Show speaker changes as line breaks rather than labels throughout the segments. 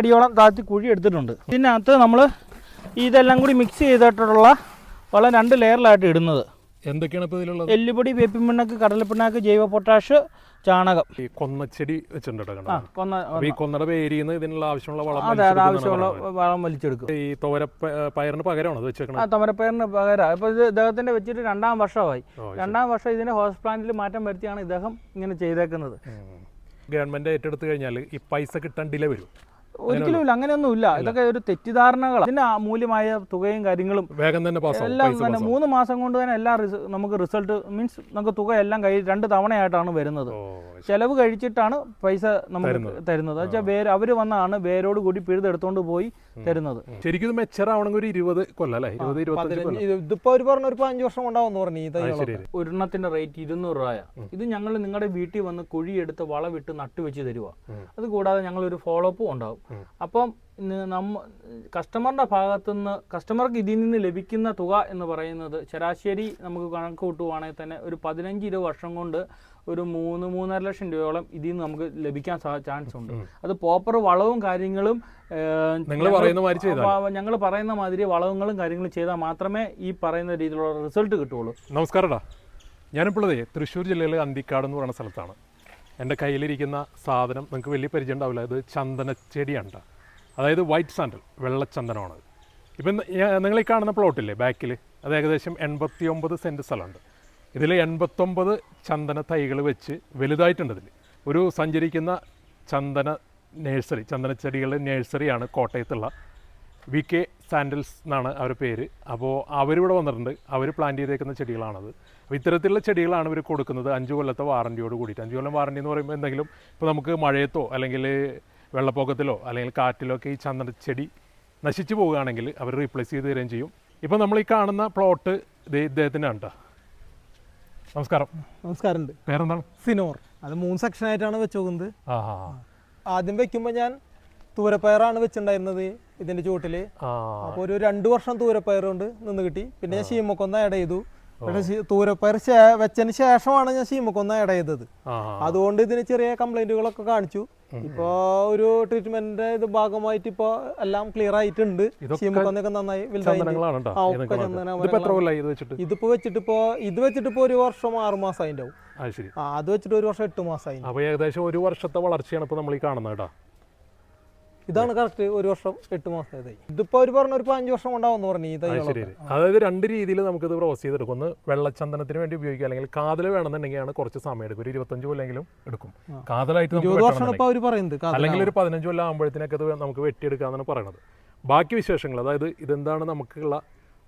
അടിയോളം താഴ്ത്തി കുഴി എടുത്തിട്ടുണ്ട്. ഇതിനകത്ത് നമ്മൾ ഇതെല്ലാം കൂടി മിക്സ് ചെയ്തിട്ടുള്ള വളം രണ്ട് ലെയറിലായിട്ട് ഇടുന്നത്.
എന്തൊക്കെയാണ് ഇപ്പോൾ ഇതിലുള്ളത്?
എല്ലുപൊടി വേപ്പിപ്പിണ്ണാക്ക് കടലപ്പിണ്ണാക്ക് ജൈവ പൊട്ടാഷ് ചാണകം.
ഈ കൊന്നച്ചെടി വെച്ചിട്ടുണ്ട്
കൊന്ന
ഈ കൊന്നയുടെ ഇതിനുള്ള ആവശ്യമുള്ള വളം
അതെ അത് ആവശ്യമുള്ള വളം വലിച്ചെടുക്കും.
ഈ തോര പയറിന് പകരമാണ് അത്
ആ തമരപ്പയറിന് പകരം. ഇപ്പൊ ഇത് ഇദ്ദേഹത്തിന്റെ വെച്ചിട്ട് രണ്ടാം വർഷമായി. രണ്ടാം വർഷം ഇതിനെ ഹോസ് പ്ലാന്റിൽ മാറ്റം വരുത്തിയാണ് ഇദ്ദേഹം ഇങ്ങനെ ചെയ്തേക്കുന്നത്.
ഗവൺമെന്റ് ഏറ്റെടുത്ത് കഴിഞ്ഞാൽ ഈ പൈസ കിട്ടാൻ ഡിലേ വരും.
ഒരിക്കലും ഇല്ല അങ്ങനെയൊന്നുമില്ല. ഇതൊക്കെ ഒരു തെറ്റിദ്ധാരണകളാണ് ഇതിന്റെ മൂല്യമായ തുകയും കാര്യങ്ങളും
വേഗം തന്നെ
എല്ലാം തന്നെ മൂന്ന് മാസം കൊണ്ട് തന്നെ എല്ലാ നമുക്ക് റിസൾട്ട് മീൻസ് നമുക്ക് തുക എല്ലാം കൈ രണ്ട് തവണയായിട്ടാണ് വരുന്നത്. ചെലവ് കഴിച്ചിട്ടാണ് പൈസ നമുക്ക് തരുന്നത്. വെച്ചാൽ വേര് അവർ വന്നാണ് വേരോട് കൂടി പിഴുതെടുത്തോണ്ട് പോയി തരുന്നത്.
ശരിക്കും മെച്ചറാവണമെങ്കിൽ ഒരു ഇരുപത് കൊല്ലം അല്ലേ? ഇരുപത് ഇരുപത്തഞ്ച് കൊല്ലം.
ഇതിപ്പോ ഒരു പറഞ്ഞ ഒരു വർഷം ഉണ്ടാവും പറഞ്ഞു.
ഒരെണ്ണത്തിന്റെ റേറ്റ് ഇരുന്നൂറ് രൂപ ഇത് ഞങ്ങൾ നിങ്ങളുടെ വീട്ടിൽ വന്ന് കുഴിയെടുത്ത് വളവിട്ട് നട്ടുവെച്ച് തരുക. അത് കൂടാതെ ഞങ്ങൾ ഒരു ഫോളോ അപ്പും ഉണ്ടാവും. അപ്പം നമ്മ കസ്റ്റമറിന്റെ ഭാഗത്തുനിന്ന് കസ്റ്റമർക്ക് ഇതിൽ നിന്ന് ലഭിക്കുന്ന തുക എന്ന് പറയുന്നത് ശരാശരി നമുക്ക് കണക്ക് കൂട്ടുവാണെങ്കിൽ തന്നെ ഒരു പതിനഞ്ച് ഇരുപത് വർഷം കൊണ്ട് ഒരു മൂന്ന് മൂന്നര ലക്ഷം രൂപയോളം ഇതിൽ നിന്ന് നമുക്ക് ലഭിക്കാൻ ചാൻസ് ഉണ്ട്. അത് പ്രോപ്പർ വളവും കാര്യങ്ങളും ഞങ്ങൾ പറയുന്ന മാതിരി വളവുകളും കാര്യങ്ങളും ചെയ്താൽ മാത്രമേ ഈ പറയുന്ന രീതിയിലുള്ള റിസൾട്ട് കിട്ടുള്ളൂ
നമസ്കാരം ഞാനിപ്പോഴേ തൃശ്ശൂർ ജില്ലയിലെ അന്തിക്കാട് എന്ന് പറയുന്ന സ്ഥലത്താണ്. എന്റെ കയ്യിലിരിക്കുന്ന സാധനം നിങ്ങൾക്ക് വലിയ പരിചയം ഉണ്ടാവില്ല. ഇത് ചന്ദനച്ചെടിയാണ് ചെടിയാണ് അതായത് വൈറ്റ് സാൻഡൽ വെള്ളച്ചന്ദനമാണ് ഇപ്പം നിങ്ങൾ ഈ കാണുന്ന പ്ലോട്ടില്ലേ ബാക്കിൽ അത് ഏകദേശം എൺപത്തി ഒമ്പത് സെന്റ് സ്ഥലമുണ്ട്. ഇതിൽ എൺപത്തൊമ്പത് ചന്ദന തൈകൾ വെച്ച് വലുതായിട്ടുണ്ട് ഇതിൽ. ഒരു സഞ്ചരിക്കുന്ന ചന്ദന നേഴ്സറി ചന്ദനച്ചെടികളുടെ നേഴ്സറിയാണ് കോട്ടയത്തുള്ള വി കെ സാൻഡൽസ് എന്നാണ് അവരുടെ പേര്. അപ്പോൾ അവരിവിടെ വന്നിട്ടുണ്ട്. അവർ പ്ലാൻ ചെയ്തേക്കുന്ന ചെടികളാണത്. അപ്പോൾ ഇത്തരത്തിലുള്ള ചെടികളാണ് ഇവർ കൊടുക്കുന്നത് അഞ്ച് കൊല്ലത്തെ വാറന്റിയോട് കൂടിയിട്ട്. അഞ്ച് കൊല്ലം വാറന്റി എന്ന് പറയുമ്പോൾ എന്തെങ്കിലും ഇപ്പോൾ നമുക്ക് മഴയത്തോ അല്ലെങ്കിൽ വെള്ളപ്പൊക്കത്തിലോ അല്ലെങ്കിൽ കാറ്റിലോ ഒക്കെ ഈ ചന്ദനച്ചെടി നശിച്ചു പോവുകയാണെങ്കിൽ അവർ റീപ്ലേസ് ചെയ്ത് തരികയും ചെയ്യും. ഇപ്പോൾ നമ്മൾ ഈ കാണുന്ന പ്ലോട്ട് ഇത് ആണ് കേട്ടോ നമസ്കാരം.
നമസ്കാരം
പേരെന്താണ്?
സിനോർ. അത് മൂന്ന് സെക്ഷൻ ആയിട്ടാണ് വെച്ച് നോക്കുന്നത്
ആ
ആദ്യം വെക്കുമ്പോൾ ഞാൻ തൂരപ്പയറാണ് വെച്ചിട്ടുണ്ടായിരുന്നത് ഇതിന്റെ
ചുവട്ടിൽ.
അപ്പോൾ ഒരു രണ്ട് വർഷം തൂരപ്പയർ കൊണ്ട് നിന്ന് കിട്ടി. പിന്നെ ഞാൻ ശീമക്കൊന്ന ആഡ് ചെയ്തു. പക്ഷേ പരിശ തൂരപ്പയർ വെച്ചതിന് ശേഷമാണ് ഞാൻ ശീമക്കൊന്ന ആഡ് ചെയ്തത്. അതുകൊണ്ട് ഇതിന് ചെറിയ കംപ്ലൈന്റുകളൊക്കെ കാണിച്ചു. ഇപ്പോ ഒരു ട്രീറ്റ്മെന്റിന്റെ ഇത് ഭാഗമായിട്ട് ഇപ്പോ എല്ലാം ക്ലിയർ ആയിട്ടുണ്ട്. ശീമക്കൊന്നൊക്കെ നന്നായി
നിൽക്കുന്നത്.
ചന്ദന
ഇതിപ്പോൾ ഇത് വെച്ചിട്ട്?
ഇതിപ്പോ വെച്ചിട്ടിപ്പോ ഇത് വെച്ചിട്ടിപ്പോ ഒരു വർഷം ആറു മാസം അതിന്റെ
അത്
വെച്ചിട്ട് ഒരു വർഷം എട്ട് മാസമായി
അപ്പോൾ ഏകദേശം ഒരു വർഷത്തെ വളർച്ചയാണ് ഇപ്പൊ നമ്മൾ ഈ കാണുന്നത് കേട്ടോ.
ഇതാണ് കറക്റ്റ് ഒരു വർഷം എട്ട് മാസം ഇതിപ്പോ അവർ പറഞ്ഞ ഒരു പതിനഞ്ച് വർഷം ഉണ്ടാവും പറഞ്ഞു ഈ
അത്. അതായത് രണ്ട് രീതിയിൽ നമുക്ക് നമുക്കിത് പ്രോസസ് ചെയ്തെടുക്കും. ഒന്ന് വെള്ളച്ചന്ദനത്തിന് വേണ്ടി ഉപയോഗിക്കുക അല്ലെങ്കിൽ കാതൽ വേണമെന്നുണ്ടെങ്കിലാണ് കുറച്ച് സമയം എടുക്കും. ഒരു ഇരുപത്തഞ്ച് കൊല്ലെങ്കിലും എടുക്കും. കാതലായിട്ട് അല്ലെങ്കിൽ ഒരു പതിനഞ്ച് കൊല്ലം ആകുമ്പോഴത്തേനൊക്കെ അത് നമുക്ക് വെട്ടിയെടുക്കാന്നാണ് പറയുന്നത് ബാക്കി വിശേഷങ്ങൾ അതായത് ഇതെന്താണ് നമുക്കുള്ള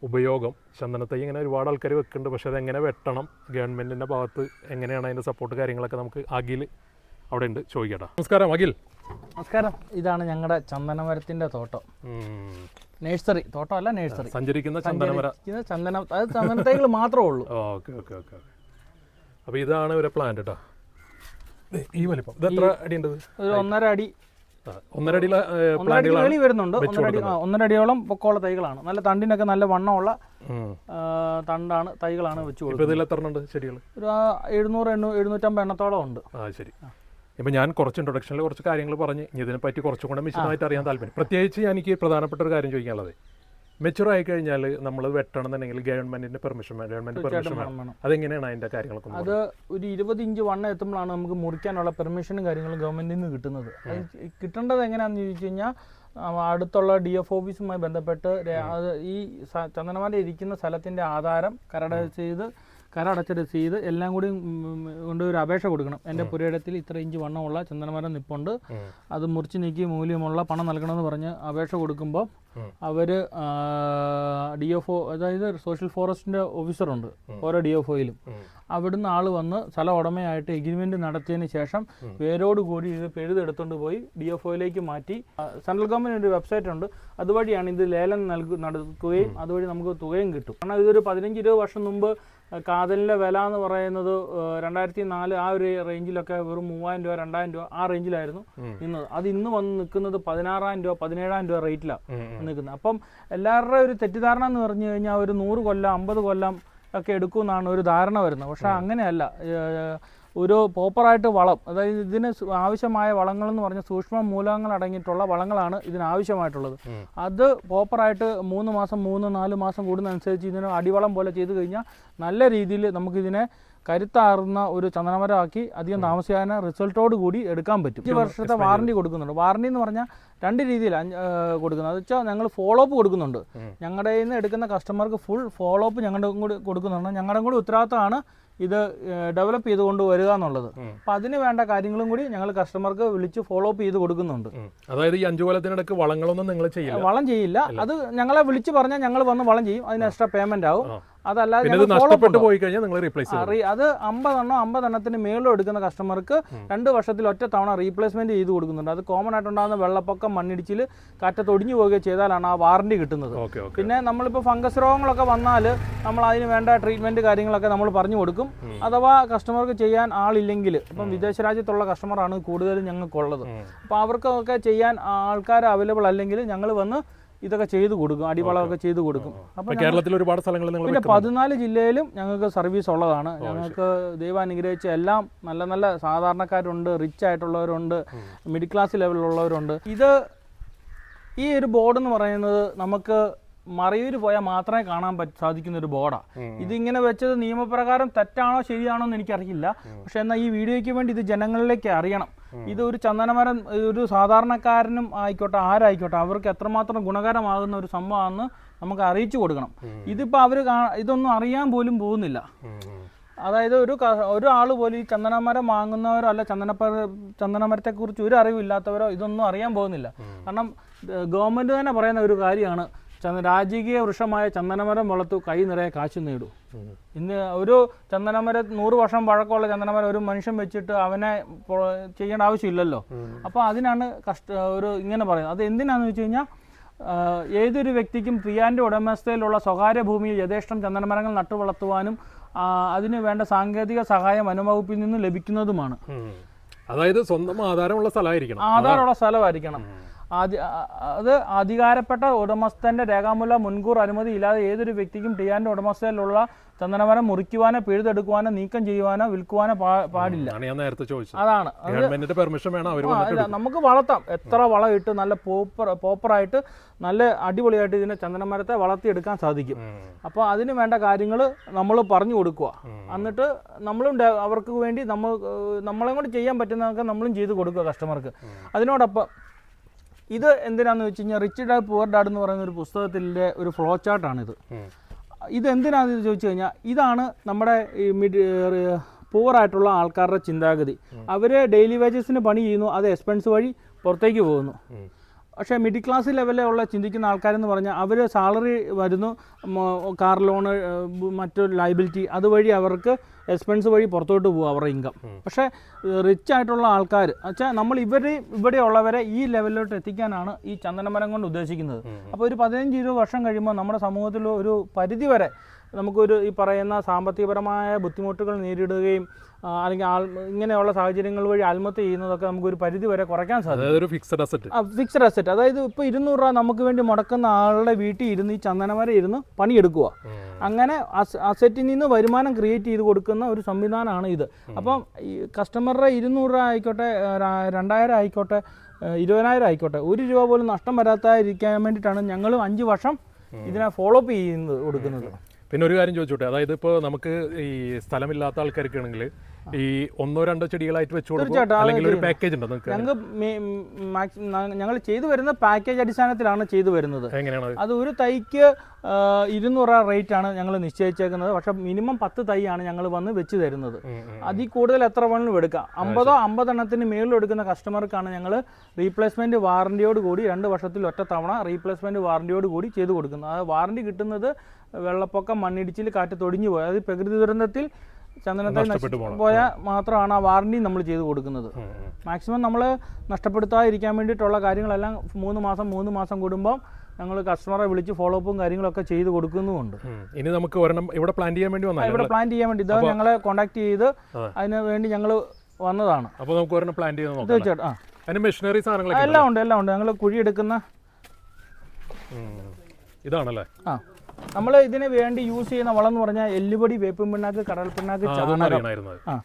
ഉപയോഗം? ചന്ദനത്തൈ ഇങ്ങനെ ഒരുപാട് ആൾക്കാർ വെക്കുന്നുണ്ട് പക്ഷേ അതെങ്ങനെ വെട്ടണം? ഗവൺമെന്റിന്റെ ഭാഗത്ത് എങ്ങനെയാണ് അതിന്റെ സപ്പോർട്ട് കാര്യങ്ങളൊക്കെ നമുക്ക് അഖിൽ അവിടെ ഉണ്ട് ചോദിക്കട്ടെ. നമസ്കാരം അഖിൽ.
നമസ്കാരം. ഇതാണ് ഞങ്ങളുടെ ചന്ദനമരത്തിന്റെ തോട്ടം. നേഴ്സറി. തോട്ടമല്ല തോട്ടം അല്ല നേഴ്സറി.
സഞ്ചരിക്കുന്ന ചന്ദനമര.
ചന്ദന. അത് ചന്ദനത്തേകൾ മാത്രമേ ഉള്ളൂ.
Okay okay okay. അപ്പോൾ ഇതാണ് ഒരു പ്ലാന്റ് കേട്ടോ ഈ വലിപ്പം. ഇത് എത്ര അടി ഉണ്ട്
ഒരു ഒന്നര അടി.
ഒന്നര
അടി
പ്ലാന്റുകളാണ്
വരുന്നുണ്ട്. ഒന്നര അടി ഒന്നര അടിയോളം പൊക്കമുള്ള തൈകളാണ്. നല്ല തണ്ടിനൊക്കെ നല്ല വണ്ണമുള്ള തണ്ടാണ് തൈകളാണ് വെച്ചു കൊടുക്കുന്നത്
ഇതിൽ എത്ര ഉണ്ട് ചെടികൾ
ഒരു എഴുന്നൂറ് എണ്ണൂ എഴുന്നൂറ്റമ്പത് എണ്ണത്തോളം ഉണ്ട്.
ആ ശരി. ഇപ്പം ഞാൻ കുറച്ച് ഇൻട്രൊഡക്ഷനിൽ കുറച്ച് കാര്യങ്ങൾ പറഞ്ഞ് ഇതിനെപ്പറ്റി കുറച്ചും കൂടെ വിശദമായിട്ട് അറിയാൻ താല്പര്യം. പ്രത്യേകിച്ച് എനിക്ക് പ്രധാനപ്പെട്ട ഒരു കാര്യം ചോദിക്കാനുള്ളത് മെച്ചുവർ ആയി കഴിഞ്ഞാൽ നമ്മൾ വെട്ടണം എന്നുണ്ടെങ്കിൽ ഗവൺമെന്റിന്റെ പെർമിഷൻ വേണം ഗവൺമെന്റ് പെർമിഷൻ
വേണം.
അതെങ്ങനെയാണ് അതിന്റെ കാര്യങ്ങളൊക്കെ
അത് ഒരു ഇരുപത് ഇഞ്ച് വണ്ണ എത്തുമ്പോഴാണ് നമുക്ക് മുറിക്കാനുള്ള പെർമിഷനും കാര്യങ്ങളും ഗവൺമെന്റിൽ നിന്ന് കിട്ടുന്നത്. കിട്ടേണ്ടത് എങ്ങനെയാണെന്ന് ചോദിച്ചു കഴിഞ്ഞാൽ അടുത്തുള്ള ഡി എഫ് ഓഫീസുമായി ബന്ധപ്പെട്ട് ഈ ചന്ദനമാല ഇരിക്കുന്ന സ്ഥലത്തിന്റെ ആധാരം കരട് ചെയ്ത് കരടച്ച രസീത് എല്ലാം കൂടി കൊണ്ട് ഒരു അപേക്ഷ കൊടുക്കണം. എന്റെ പുരയിടത്തിൽ ഇത്ര ഇഞ്ച് വണ്ണമുള്ള ചന്ദനമരം നിപ്പുണ്ട്. അത് മുറിച്ച് നീക്കി മൂല്യമുള്ള പണം നൽകണമെന്ന് പറഞ്ഞ് അപേക്ഷ കൊടുക്കുമ്പോൾ. അവർ ഡി എഫ് ഒ അതായത് സോഷ്യൽ ഫോറസ്റ്റിന്റെ ഓഫീസറുണ്ട് ഓരോ ഡി എഫ് ഒയിലും അവിടുന്ന് ആൾ വന്ന് സ്ഥല ഉടമയായിട്ട് എഗ്രിമെന്റ് നടത്തിയതിന് ശേഷം പേരോട് കൂടി ഇത് പെഴുതെടുത്തുകൊണ്ട് പോയി ഡി എഫ് ഒയിലേക്ക് മാറ്റി. സെൻട്രൽ ഗവൺമെന്റ് ഒരു വെബ്സൈറ്റ് ഉണ്ട്. അതുവഴിയാണ് ഇത് ലേലം നൽകു നടക്കുകയും അതുവഴി നമുക്ക് തുകയും കിട്ടും. കാരണം ഇതൊരു പതിനഞ്ച് ഇരുപത് വർഷം മുമ്പ് കാതലിന്റെ കാതലിന്റെ വില എന്ന് പറയുന്നത് രണ്ടായിരത്തി നാല് ആ ഒരു റേഞ്ചിലൊക്കെ വെറും മൂവായിരം രൂപ രണ്ടായിരം രൂപ ആ റേഞ്ചിലായിരുന്നു നിന്നത്. അത് ഇന്ന് വന്ന് നിൽക്കുന്നത് പതിനാറായിരം രൂപ പതിനേഴായിരം രൂപ റേറ്റിലാണ്. നിൽക്കുന്നത്. അപ്പം എല്ലാവരുടെ ഒരു തെറ്റിദ്ധാരണ എന്ന് പറഞ്ഞു കഴിഞ്ഞാൽ ഒരു നൂറ് കൊല്ലം അമ്പത് കൊല്ലം ഒക്കെ എടുക്കുമെന്നാണ് ഒരു ധാരണ വരുന്നത്. പക്ഷെ അങ്ങനെയല്ല. ഒരു പ്രോപ്പറായിട്ട് വളം അതായത് ഇതിന് ആവശ്യമായ വളങ്ങളെന്ന് പറഞ്ഞ സൂക്ഷ്മ മൂലകങ്ങൾ അടങ്ങിയിട്ടുള്ള വളങ്ങളാണ് ഇതിന് ആവശ്യമായിട്ടുള്ളത്.
ഉം.
അത് പ്രോപ്പറായിട്ട് മൂന്ന് മാസം മൂന്ന് നാല് മാസം കൂടുന്നതനുസരിച്ച് ഇതിന് അടിവളം പോലെ ചെയ്ത് കഴിഞ്ഞാൽ നല്ല രീതിയിൽ നമുക്കിതിനെ കരുത്താറുന്ന ഒരു ചന്ദനമരമാക്കി അധികം താമസിയാതെ റിസൾട്ടോട് കൂടി എടുക്കാൻ പറ്റും. ഈ വർഷത്തെ വാറണ്ടി കൊടുക്കുന്നുണ്ട്. വാറണ്ടി എന്ന് പറഞ്ഞാൽ രണ്ട് രീതിയിലാണ് കൊടുക്കുന്നത്. അത് വെച്ചാൽ ഞങ്ങൾ ഫോളോ അപ്പ് കൊടുക്കുന്നുണ്ട്. ഞങ്ങളുടെ നിന്ന് എടുക്കുന്ന കസ്റ്റമർക്ക് ഫുൾ ഫോളോ അപ്പ് ഞങ്ങളുടെ കൂടി കൊടുക്കുന്നുണ്ട്. ഞങ്ങളുടെ കൂടി ഉത്തരവാദിത്തമാണ് ഇത് ഡെവലപ്പ് ചെയ്ത് കൊണ്ട് വരിക എന്നുള്ളത്. അപ്പൊ അതിന് വേണ്ട കാര്യങ്ങളും കൂടി ഞങ്ങൾ കസ്റ്റമർക്ക് വിളിച്ച് ഫോളോ അപ്പ് ചെയ്ത് കൊടുക്കുന്നുണ്ട്.
അതായത് ഈ അഞ്ചു കൊല്ലത്തിനിടക്ക് വളങ്ങളൊന്നും നിങ്ങൾ ചെയ്യില്ല.
വളം ചെയ്യില്ല. അത് ഞങ്ങളെ വിളിച്ച് പറഞ്ഞാൽ ഞങ്ങൾ വന്ന് വളം ചെയ്യും. അതിന് എക്സ്ട്രാ പേയ്മെന്റ് ആവും. അതല്ലാതെ
നഷ്ടപ്പെട്ടു പോയി കഴിഞ്ഞാൽ നിങ്ങൾ റീപ്ലേസ്
അത് അമ്പതെണ്ണം അമ്പതെണ്ണത്തിന് മേളിൽ എടുക്കുന്ന കസ്റ്റമർക്ക് രണ്ട് വർഷത്തിൽ ഒറ്റ തവണ റീപ്ലേസ്മെന്റ് ചെയ്ത് കൊടുക്കുന്നുണ്ട്. അത് കോമൺ ആയിട്ടുണ്ടാകുന്ന വെള്ളപ്പൊക്കം മണ്ണിടിച്ചിൽ കാറ്റത്ത് ഒടിഞ്ഞു പോവുകയോ ചെയ്താലാണ് ആ വാറണ്ടി കിട്ടുന്നത്. പിന്നെ നമ്മളിപ്പോൾ ഫംഗസ് രോഗങ്ങളൊക്കെ വന്നാൽ നമ്മൾ അതിന് വേണ്ട ട്രീറ്റ്മെന്റ് കാര്യങ്ങളൊക്കെ നമ്മൾ പറഞ്ഞു കൊടുക്കും. അഥവാ കസ്റ്റമർക്ക് ചെയ്യാൻ ആളില്ലെങ്കിൽ ഇപ്പം വിദേശ രാജ്യത്തുള്ള കസ്റ്റമറാണ് കൂടുതലും ഞങ്ങൾക്കുള്ളത്. അപ്പോൾ അവർക്കൊക്കെ ചെയ്യാൻ ആൾക്കാർ അവൈലബിൾ അല്ലെങ്കിൽ ഞങ്ങൾ വന്ന് ഇതൊക്കെ ചെയ്തു കൊടുക്കും അടിവളമൊക്കെ ചെയ്തു കൊടുക്കും. അപ്പോൾ
അപ്പൊ കേരളത്തിൽ ഒരുപാട് സ്ഥലങ്ങളിൽ
പിന്നെ പതിനാല് ജില്ലയിലും ഞങ്ങൾക്ക് സർവീസ് ഉള്ളതാണ്. ഞങ്ങൾക്ക് ദൈവം അനുഗ്രഹിച്ച എല്ലാം നല്ല നല്ല സാധാരണക്കാരുണ്ട് റിച്ച് ആയിട്ടുള്ളവരുണ്ട് മിഡിൽ ക്ലാസ് ലെവലിലുള്ളവരുണ്ട് ഇത് ഈ ഒരു ബോർഡ് എന്ന് പറയുന്നത് നമുക്ക് മറയൂര് പോയാൽ മാത്രമേ കാണാൻ സാധിക്കുന്ന ഒരു ബോർഡാണ് ഇതിങ്ങനെ വെച്ചത് നിയമപ്രകാരം തെറ്റാണോ ശരിയാണോ എന്ന് എനിക്കറിയില്ല. പക്ഷെ എന്നാൽ ഈ വീഡിയോയ്ക്ക് വേണ്ടി ഇത് ജനങ്ങളിലേക്ക് അറിയണം. ഇത് ഒരു ചന്ദനമരം ഒരു സാധാരണക്കാരനും ആയിക്കോട്ടെ ആരായിക്കോട്ടെ അവർക്ക് എത്രമാത്രം ഗുണകരമാകുന്ന ഒരു സംഭവമാണെന്ന് നമുക്ക് അറിയിച്ചു കൊടുക്കണം. ഇതിപ്പോൾ അവർ ഇതൊന്നും അറിയാൻ പോലും പോകുന്നില്ല. അതായത് ഒരു ഒരാൾ പോലും ഈ ചന്ദനമരം വാങ്ങുന്നവരോ അല്ല ചന്ദനപ്പ ചന്ദനമരത്തെക്കുറിച്ച് ഒരു അറിവില്ലാത്തവരോ ഇതൊന്നും അറിയാൻ പോകുന്നില്ല. കാരണം ഗവൺമെന്റ് തന്നെ പറയുന്ന ഒരു കാര്യമാണ്. ചന്ദ രാജകീയ വൃക്ഷമായ ചന്ദനമരം വളർത്തു കൈ നിറയെ കാശ് നേടൂ. ഇന്ന് ഒരു ചന്ദനമരം നൂറ് വർഷം പഴക്കമുള്ള ചന്ദനമരം ഒരു മനുഷ്യൻ വെച്ചിട്ട് അവനെ ചെയ്യേണ്ട ആവശ്യമില്ലല്ലോ. അപ്പോൾ അതിനാണ് കഷ്ട ഒരു ഇങ്ങനെ പറയുന്നത്. അത് എന്തിനാന്ന് വെച്ച് കഴിഞ്ഞാൽ ഏതൊരു വ്യക്തിക്കും പ്രിയാന്റെ ഉടമസ്ഥയിലുള്ള സ്വകാര്യ ഭൂമിയിൽ യഥേഷ്ടം ചന്ദനമരങ്ങൾ നട്ടു വളർത്തുവാനും അതിന് വേണ്ട സാങ്കേതിക സഹായം വനംവകുപ്പിൽ നിന്ന് ലഭിക്കുന്നതുമാണ്.
അതായത് സ്വന്തം ആധാരമുള്ള സ്ഥലമായിരിക്കണം.
ആധാരമുള്ള സ്ഥലമായിരിക്കണം. അത് അധികാരപ്പെട്ട ഉടമസ്ഥന്റെ രേഖാമൂലം മുൻകൂർ അനുമതി ഇല്ലാതെ ഏതൊരു വ്യക്തിക്കും ടിയാന്റെ ഉടമസ്ഥയിലുള്ള ചന്ദനമരം മുറിക്കുവാനോ പിഴുതെടുക്കുവാനോ നീക്കം ചെയ്യുവാനോ വിൽക്കുവാനോ പാടില്ല. അതാണ്
ഗവൺമെന്റിന്റെ പെർമിഷൻ വേണം
നമുക്ക് വളർത്താം. എത്ര വളം ഇട്ട് നല്ല പോപ്പർ പോപ്പറായിട്ട് നല്ല അടിപൊളിയായിട്ട് ഇതിനെ ചന്ദനമരത്തെ വളർത്തിയെടുക്കാൻ സാധിക്കും. അപ്പോൾ അതിന് വേണ്ട കാര്യങ്ങൾ നമ്മൾ പറഞ്ഞു കൊടുക്കുക എന്നിട്ട് നമ്മളും അവർക്ക് വേണ്ടി നമ്മൾ നമ്മളെ കൊണ്ട് ചെയ്യാൻ പറ്റുന്നതൊക്കെ നമ്മളും ചെയ്ത് കൊടുക്കുക കസ്റ്റമർക്ക്. അതിനോടൊപ്പം ഇത് എന്തിനാന്ന് വെച്ച് കഴിഞ്ഞാൽ റിച്ച് ഡാഡ് പുവർ ഡാഡ് എന്ന് പറയുന്ന ഒരു പുസ്തകത്തിന്റെ ഒരു ഫ്ലോ ചാർട്ടാണ് ഇത് ഇത് എന്തിനാന്ന് ചോദിച്ചു കഴിഞ്ഞാൽ ഇതാണ് നമ്മുടെ ഈ മിഡ് പൂവറായിട്ടുള്ള ആൾക്കാരുടെ ചിന്താഗതി. അവർ ഡെയിലി വേജസിന് പണി ചെയ്യുന്നു അത് എക്സ്പെൻസ് വഴി പുറത്തേക്ക് പോകുന്നു. പക്ഷേ മിഡിൽ ക്ലാസ് ലെവലിലുള്ള ചിന്തിക്കുന്ന ആൾക്കാരെന്ന് പറഞ്ഞാൽ അവർ സാലറി വരുന്നു കാർ ലോണ് മറ്റു മറ്റൊരു ലൈബിലിറ്റി അതുവഴി അവർക്ക് എക്സ്പെൻസ് വഴി പുറത്തോട്ട് പോകും അവരുടെ ഇൻകം പക്ഷേ റിച്ച് ആയിട്ടുള്ള ആൾക്കാർ വെച്ചാൽ നമ്മൾ ഇവരെ ഇവിടെയുള്ളവരെ ഈ ലെവലിലോട്ട് എത്തിക്കാനാണ് ഈ ചന്ദനമരം കൊണ്ട് ഉദ്ദേശിക്കുന്നത്. അപ്പോൾ ഒരു പതിനഞ്ച് ഇരുപത് വർഷം കഴിയുമ്പോൾ നമ്മുടെ സമൂഹത്തിൽ ഒരു പരിധി വരെ നമുക്കൊരു ഈ പറയുന്ന സാമ്പത്തികപരമായ ബുദ്ധിമുട്ടുകൾ നേരിടുകയും അല്ലെങ്കിൽ ആൾ ഇങ്ങനെയുള്ള സാഹചര്യങ്ങൾ വഴി ആത്മഹത്യ ചെയ്യുന്നതൊക്കെ നമുക്ക് ഒരു പരിധി വരെ കുറയ്ക്കാൻ സാധിക്കും.
ഫിക്സഡ് അസറ്റ്
ഫിക്സഡ് അസറ്റ് അതായത് ഇപ്പോൾ ഇരുന്നൂറ് രൂപ നമുക്ക് വേണ്ടി മുടക്കുന്ന ആളുടെ വീട്ടിൽ ഇരുന്ന് ഈ ചന്ദനമരം ഇരുന്ന് പണിയെടുക്കുക. അങ്ങനെ അസറ്റിൽ നിന്ന് വരുമാനം ക്രിയേറ്റ് ചെയ്ത് കൊടുക്കുന്ന ഒരു സംവിധാനമാണ് ഇത്. അപ്പം ഈ കസ്റ്റമറുടെ ഇരുന്നൂറ് രൂപ ആയിക്കോട്ടെ രണ്ടായിരം ആയിക്കോട്ടെ ഇരുപതിനായിരം ആയിക്കോട്ടെ ഒരു രൂപ പോലും നഷ്ടം വരാത്താതിരിക്കാൻ വേണ്ടിയിട്ടാണ് ഞങ്ങളും അഞ്ച് വർഷം ഇതിനെ ഫോളോ അപ്പ് ചെയ്യുന്നത് കൊടുക്കുന്നത്.
പിന്നെ ഒരു കാര്യം ചോദിച്ചോട്ടെ? അതായത് ഇപ്പോൾ നമുക്ക് ഈ സ്ഥലമില്ലാത്ത ആൾക്കാർക്കാണെങ്കിൽ ഈ ഒന്നോ രണ്ടോ ചെടികളായിട്ട് വെച്ച് കൊടുക്കും അല്ലെങ്കിൽ ഒരു പാക്കേജ് ഉണ്ടോ
ഞങ്ങൾക്ക് ഞങ്ങൾ ചെയ്തു വരുന്ന പാക്കേജ് അടിസ്ഥാനത്തിലാണ് ചെയ്തു വരുന്നത്.
എങ്ങനെയാണ് അത്?
അത് ഒരു തൈക്ക് ഇരുന്നൂറ് രൂപ റേറ്റ് ആണ് ഞങ്ങൾ നിശ്ചയിച്ചേക്കുന്നത്. പക്ഷെ മിനിമം പത്ത് തൈയാണ് ഞങ്ങൾ വന്ന് വെച്ച് തരുന്നത്. അതിൽ കൂടുതൽ എത്ര വേണമെങ്കിലും എടുക്കാം? അമ്പതോ അമ്പതെണ്ണത്തിന് മേളിൽ എടുക്കുന്ന കസ്റ്റമർക്കാണ് ഞങ്ങൾ റീപ്ലേസ്മെന്റ് വാറണ്ടിയോട് കൂടി രണ്ട് വർഷത്തിൽ ഒറ്റ തവണ റീപ്ലേസ്മെന്റ് വാറണ്ടിയോട് കൂടി ചെയ്തു കൊടുക്കുന്നത്. ആ വാറണ്ടി കിട്ടുന്നത് വെള്ളപ്പൊക്കം മണ്ണിടിച്ചിൽ കാറ്റ് തൊടിഞ്ഞു പോയി. അത് പ്രകൃതി ദുരന്തത്തിൽ ചന്ദനത്തെ
പോയ
പോയാൽ മാത്രമാണ് ആ വാറണ്ടി നമ്മൾ ചെയ്ത് കൊടുക്കുന്നത്. മാക്സിമം നമ്മൾ നഷ്ടപ്പെടുത്താതിരിക്കാൻ വേണ്ടിയിട്ടുള്ള കാര്യങ്ങളെല്ലാം മൂന്ന് മാസം മൂന്ന് മാസം കൂടുമ്പോൾ ഞങ്ങൾ കസ്റ്റമറെ വിളിച്ച് ഫോളോ അപ്പും കാര്യങ്ങളൊക്കെ ചെയ്ത് കൊടുക്കുന്നുമുണ്ട്.
ഇനി നമുക്ക് ഒരെണ്ണം ഇവിടെ പ്ലാൻ ചെയ്യാൻ വേണ്ടി വന്നാൽ
ഇവിടെ പ്ലാൻ ചെയ്യാൻ വേണ്ടി ഇതാ ഞങ്ങളെ കോൺടാക്ട് ചെയ്ത്
അതെ.
അതിന് വേണ്ടി ഞങ്ങൾ വന്നതാണ്.
അപ്പോൾ നമുക്ക് ഒരെണ്ണം പ്ലാൻ ചെയ്ത് നോക്കാം
തീർച്ചയായിട്ടും ആ.
അതിന് മെഷീനറി
ആ,
സാധനങ്ങളൊക്കെ
എല്ലാം ഉണ്ട് എല്ലാം ഉണ്ട്. ഞങ്ങൾ കുഴി
എടുക്കുന്ന ഇതാണല്ലേ?
ആ. നമ്മൾ ഇതിന് വേണ്ടി യൂസ് ചെയ്യുന്ന വളം എന്ന് പറഞ്ഞാൽ എല്ലുപൊടി വേപ്പും പിണ്ണാക്ക് കടൽ പിണ്ണാക്ക് ചാണകം?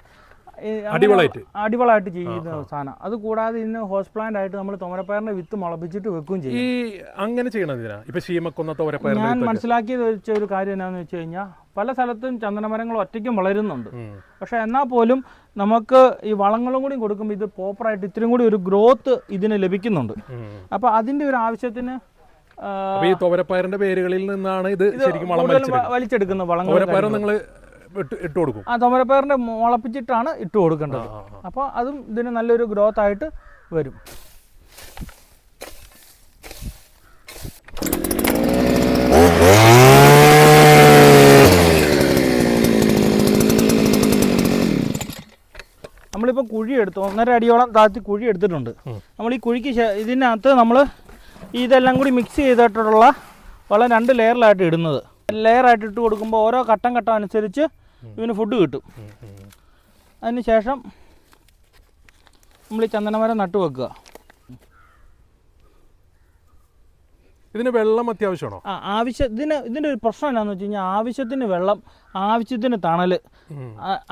അടിവളമായിട്ട്
ചെയ്യുന്ന സാധനം. അത് കൂടാതെ ഇതിന് ഹോസ് പ്ലാന്റ് ആയിട്ട് നമ്മൾ തോമരപ്പയറിന്റെ വിത്ത് മുളപ്പിച്ചിട്ട് വെക്കുകയും ചെയ്യും.
ഈ അങ്ങനെ ചെയ്യണം ഇതിനാ? ഇപ്പൊ ശീമക്കൊന്ന തോരപ്പയറിന്റെ
ഞാൻ മനസ്സിലാക്കിയത് വെച്ച ഒരു കാര്യം എന്നാന്ന് വെച്ച് കഴിഞ്ഞാൽ പല സ്ഥലത്തും ചന്ദനമരങ്ങൾ ഒറ്റയ്ക്കും വളരുന്നുണ്ട്. പക്ഷെ എന്നാൽ പോലും നമുക്ക് ഈ വളങ്ങളും കൂടി കൊടുക്കുമ്പോൾ ഇത് പ്രോപ്പറായിട്ട് ഇത്രയും കൂടി ഒരു ഗ്രോത്ത് ഇതിന് ലഭിക്കുന്നുണ്ട്.
അപ്പൊ
അപ്പോൾ അതിന്റെ ഒരു ആവശ്യത്തിന്
അപ്പൊ ഈ തോരപ്പയറിന്റെ പേരുകളിൽ നിന്നാണ് ഇത് ശരിക്കും വളം
വലിച്ചെടുക്കുന്ന വളങ്ങൾ
തോരപ്പയർ നിങ്ങൾ ഇട്ട് കൊടുക്കും.
ആ തോമരപ്പയറിന്റെ മുളപ്പിച്ചിട്ടാണ് ഇട്ട് കൊടുക്കേണ്ടത്. അപ്പോൾ അതും ഇതിന് നല്ലൊരു ഗ്രോത്ത് ആയിട്ട് വരും. നമ്മളിപ്പോൾ കുഴി എടുത്തു ഒന്നര അടിയോളം താഴ്ത്തി കുഴി എടുത്തിട്ടുണ്ട്. നമ്മൾ ഈ കുഴിക്ക് ഇതിനകത്ത് നമ്മൾ ഇതെല്ലാം കൂടി മിക്സ് ചെയ്തിട്ടുള്ള വളരെ രണ്ട് ലെയറിലായിട്ട് ഇടുന്നത്. ലെയറായിട്ട് ഇട്ട് കൊടുക്കുമ്പോൾ ഓരോ ഘട്ടം ഘട്ടം അനുസരിച്ച് ഇവന് ഫുഡ് കിട്ടും. അതിന് ശേഷം നമ്മൾ ഈ ചന്ദനമരം നട്ടു വെക്കുക
ഇതിന് വെള്ളം അത്യാവശ്യമാണോ?
ആ ആവശ്യ ഇതിന് ഇതിന്റെ ഒരു പ്രശ്നം എന്താണെന്ന് വെച്ച് കഴിഞ്ഞാൽ ആവശ്യത്തിന് വെള്ളം ആവശ്യത്തിന് തണൽ.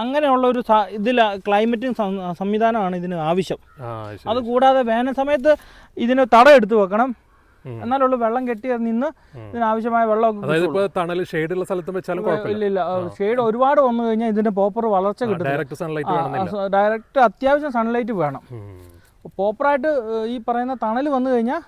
അങ്ങനെയുള്ള ഒരു ഇതിൽ ക്ലൈമറ്റും സംവിധാനമാണ് ഇതിന് ആവശ്യം. അത് കൂടാതെ വേനൽ സമയത്ത് ഇതിന് തട എടുത്തു വെക്കണം. എന്നാലുള്ളൂ വെള്ളം കെട്ടി നിന്ന് ഇതിനാവശ്യമായ വെള്ളം
ഇല്ലില്ല തണൽ ഷെയ്ഡുള്ള സ്ഥലത്തും വെച്ചാലും കുഴപ്പമില്ല.
ഇല്ല ഇല്ല. ഷെയ്ഡ് ഒരുപാട് വന്നു കഴിഞ്ഞാൽ ഇതിന്റെ പോപ്പർ വളർച്ച കിട്ടും.
ഡയറക്റ്റ്
അത്യാവശ്യം സൺലൈറ്റ് വേണം. പ്രോപ്പറായിട്ട് ഈ പറയുന്ന തണൽ വന്നു കഴിഞ്ഞാൽ